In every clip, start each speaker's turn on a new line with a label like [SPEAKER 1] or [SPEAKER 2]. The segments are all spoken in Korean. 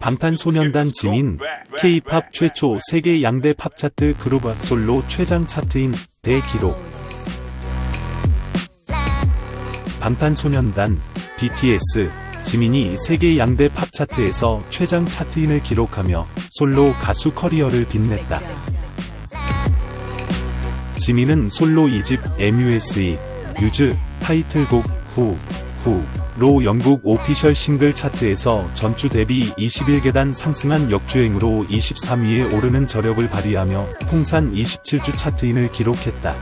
[SPEAKER 1] 방탄소년단 지민 K-팝 최초 세계 양대 팝 차트 그룹 솔로 최장 차트인 대기록 방탄소년단 BTS 지민이 세계 양대 팝 차트에서 최장 차트인을 기록하며 솔로 가수 커리어를 빛냈다. 지민은 솔로 2집 MUSE 뮤즈 타이틀곡 후 후 로 영국 오피셜 싱글 차트에서 전주 대비 21계단 상승한 역주행으로 23위에 오르는 저력을 발휘하며 통산 27주 차트인을 기록했다.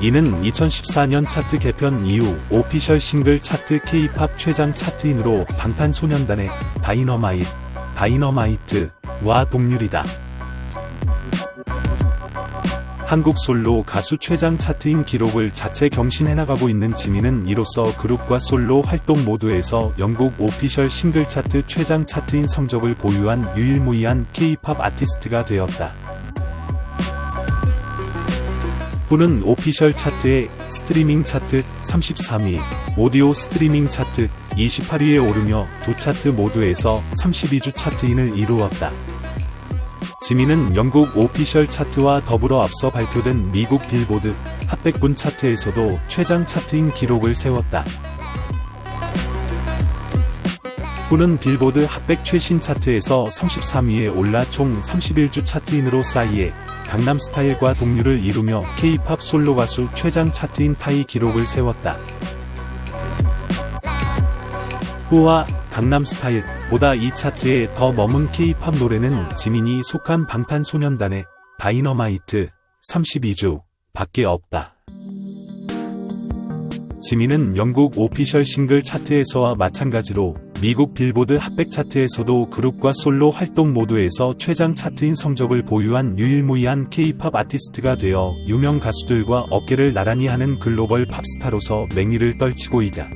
[SPEAKER 1] 이는 2014년 차트 개편 이후 오피셜 싱글 차트 K-팝 최장 차트인으로 방탄소년단의 다이너마이트, 다이너마이트와 동률이다. 한국 솔로 가수 최장 차트인 기록을 자체 경신해 나가고 있는 지민은 이로써 그룹과 솔로 활동 모두에서 영국 오피셜 싱글 차트 최장 차트인 성적을 보유한 유일무이한 K-팝 아티스트가 되었다. 후는 오피셜 차트의 스트리밍 차트 33위, 오디오 스트리밍 차트 28위에 오르며 두 차트 모두에서 32주 차트인을 이루었다. 지민은 영국 오피셜 차트와 더불어 앞서 발표된 미국 빌보드 핫백분 차트에서도 최장 차트인 기록을 세웠다. 후는 빌보드 핫백 최신 차트에서 33위에 올라 총 31주 차트인으로 싸이에 강남 스타일과 동률을 이루며 K-팝 솔로 가수 최장 차트인 타이 기록을 세웠다. 후와 강남스타일보다 이 차트에 더 머문 K-팝 노래는 지민이 속한 방탄소년단의 다이너마이트 32주 밖에 없다. 지민은 영국 오피셜 싱글 차트에서와 마찬가지로 미국 빌보드 핫백 차트에서도 그룹과 솔로 활동 모두에서 최장 차트인 성적을 보유한 유일무이한 K-팝 아티스트가 되어 유명 가수들과 어깨를 나란히 하는 글로벌 팝스타로서 맹위를 떨치고 있다.